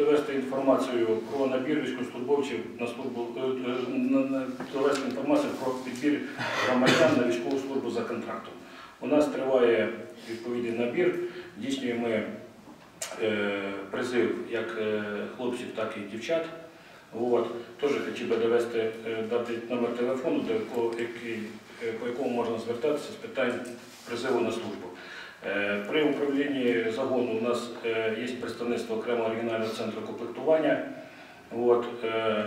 Довести інформацію про набір військовослужбовців на службу е, е, довести інформацію про підбір громадян на військову службу за контрактом. У нас триває відповідний набір. Здійснюємо ми е, призив як е, хлопців, так і дівчат. От. Теж хотів би довести, е, дати номер телефону, до якого, який, е, по якому можна звертатися з питань призиву на службу. Е, При управлінні загону у нас е, є представництво окремого регіонального центру комплектування. От, е,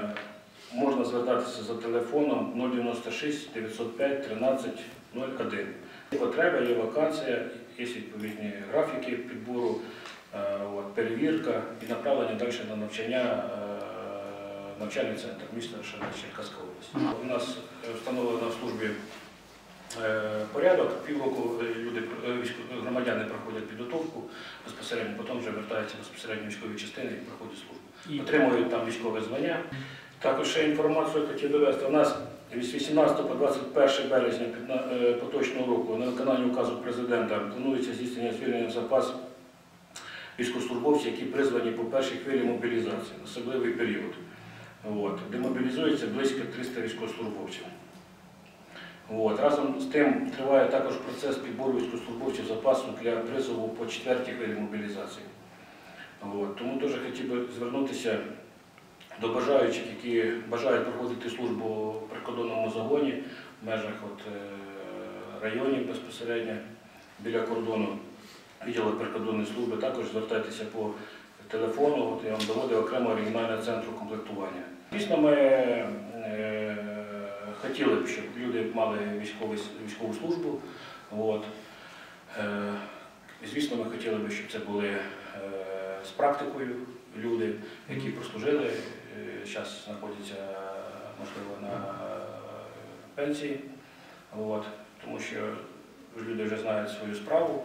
можна звертатися за телефоном 096 905 13 01. Є Потреба, є вакансія, є відповідні графіки підбору, перевірка і направлення далі на навчання навчальний центр міста Шернець, Черкаська область. У нас е, встановлено на службі е, порядок. Півроку е, люди, е, громадяни проходять підготовку безпосередньо, потім вже вертаються безпосередньо військові частини і проходять службу. Отримують там військове звання. Також ще інформацію хотів довести. У нас з 18 по 21 березня е, поточного року на виконання указу президента планується здійснення звільнення в запас військовослужбовців, які призвані по першій хвилі мобілізації, особливий період. От, де мобілізується близько 300 військовослужбовців. От. Разом з тим триває також процес підбору військовослужбовців запасу для призову по четвертій хвилі мобілізації. От. Тому теж хотів би звернутися до бажаючих, які бажають проходити службу в прикордонному загоні в межах от, е, районів безпосередньо біля кордону відділу прикордонної служби. Також звертайтеся по телефону, от я вам доводив окремо регіонального центру комплектування. Звісно, ми хотіли б, щоб люди мали військовий, військову службу. От. Е, звісно, ми хотіли б, щоб це були е, з практикою люди, які прослужили, зараз знаходяться, можливо, на пенсії. От. Тому що люди вже знають свою справу,